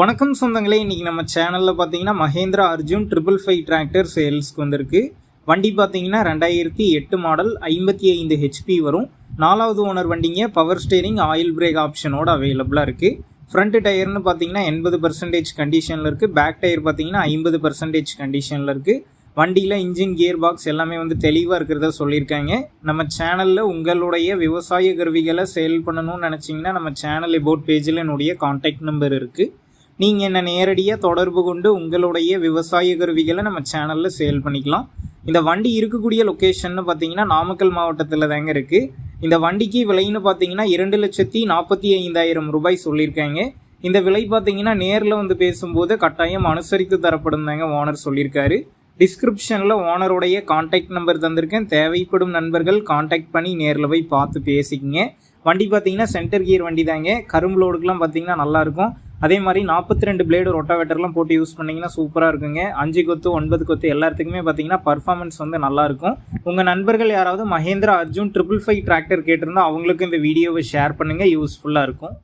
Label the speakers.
Speaker 1: வணக்கம் சொந்தங்களே இன்றைக்கி நம்ம சேனலில் பார்த்தீங்கன்னா Mahindra Arjun triple five tractor சேல்ஸ்க்கு வந்திருக்கு. வண்டி பார்த்தீங்கன்னா ரெண்டாயிரத்தி எட்டு மாடல் ஐம்பத்தி ஐந்து ஹெச்பி வரும். நாலாவது ஓனர் வண்டிங்க பவர் ஸ்டேரிங் ஆயில் பிரேக் ஆப்ஷனோட அவைலபிளாக இருக்குது ஃப்ரண்ட் டயர்னு பார்த்தீங்கன்னா எண்பது பர்சன்டேஜ் கண்டிஷனில் இருக்குது பேக் டயர் பார்த்தீங்கன்னா ஐம்பது பர்சன்டேஜ் கண்டிஷனில் இருக்குது வண்டியில் இன்ஜின் கியர் பாக்ஸ் எல்லாமே வந்து தெளிவாக இருக்கிறத சொல்லியிருக்காங்க. நம்ம சேனலில் உங்களுடைய விவசாய கருவிகளை சேல் பண்ணணும்னு நினச்சிங்கன்னா நம்ம சேனல் எபோட் பேஜில் என்னுடைய காண்டாக்ட் நம்பர் இருக்குது நீங்கள் என்னை நேரடியாக தொடர்பு கொண்டு உங்களுடைய விவசாய கருவிகளை நம்ம சேனலில் சேல் பண்ணிக்கலாம். இந்த வண்டி இருக்கக்கூடிய லொக்கேஷன்னு பார்த்தீங்கன்னா நாமக்கல் மாவட்டத்தில் தாங்க இருக்குது இந்த வண்டிக்கு விலைன்னு பார்த்தீங்கன்னா இரண்டு லட்சத்தி நாற்பத்தி ஐந்தாயிரம் ரூபாய் சொல்லியிருக்காங்க. இந்த விலை பார்த்தீங்கன்னா நேரில் வந்து பேசும்போது கட்டாயம் அனுசரித்து தரப்படும் தாங்க ஓனர் சொல்லியிருக்காரு. டிஸ்கிரிப்ஷனில் ஓனருடைய காண்டாக்ட் நம்பர் தந்திருக்கேன். தேவைப்படும் நண்பர்கள் காண்டாக்ட் பண்ணி நேரில் போய் பார்த்து பேசிக்கங்க. வண்டி பார்த்தீங்கன்னா சென்டர் கியர் வண்டி தாங்க. கரும்பு லோடுக்கெலாம் பார்த்தீங்கன்னா நல்லாயிருக்கும் அதே மாதிரி நாற்பத்தி ரெண்டு பிளேடு ரொட்டாவேட்டர்லாம் போட்டு யூஸ் பண்ணிங்கன்னா சூப்பராக இருக்குங்க. அஞ்சு கொத்து ஒன்பது கொத்து எல்லாத்துக்குமே பார்த்தீங்கன்னா பர்ஃபார்மன்ஸ் வந்து நல்லாயிருக்கும் உங்கள் நண்பர்கள் யாராவது Mahindra Arjun triple five tractor கேட்டிருந்தா அவங்களுக்கும் இந்த வீடியோவை ஷேர் பண்ணுங்கள் யூஸ்ஃபுல்லாக இருக்கும்.